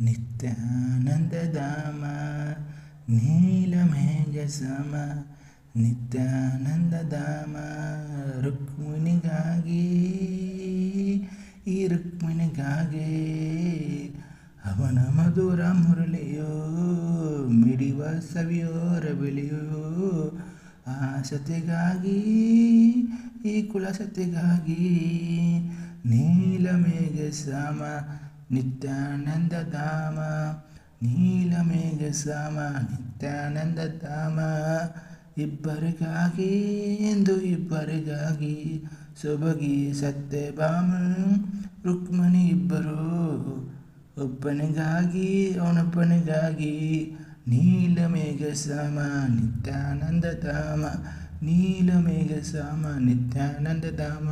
ನಿತ್ಯಾನಂದಧಾಮ. ನೀಲಮೇಘ ಸಾಮ ನಿತ್ಯಾನಂದಧಾಮ. ರುಕ್ಮಿಣಿಗಾಗಿ, ಈ ರುಕ್ಮಿಣಿಗಾಗಿ ಅವನ ಮಧುರ ಮುರಳಿಯೋ, ಮಿಡಿವ ಸವಿಯೋರ ಬಿಳಿಯೋ ಆ ಸತಿಗಾಗಿ ಈ ಕುಲಸತೆಗಾಗಿ ನೀಲಮೇಘ ಸಾಮ ನಿತ್ಯಾನಂದ ಧಾಮ. ನೀಲಮೇಘ ಸಾಮ ನಿತ್ಯಾನಂದ ಧಾಮ. ಇಬ್ಬರಿಗಾಗಿ ಎಂದು ಇಬ್ಬರಿಗಾಗಿ ಸೊಬಗಿ ಸತ್ಯಭಾಮ ರುಕ್ಮಣಿ ಇಬ್ಬರು ಒಬ್ಬನಿಗಾಗಿ, ಅವನೊಬ್ಬನಿಗಾಗಿ ನೀಲಮೇಘ ಸಾಮ ನಿತ್ಯಾನಂದ ಧಾಮ. ನೀಲಮೇಘ ಸಾಮ ನಿತ್ಯಾನಂದ ಧಾಮ.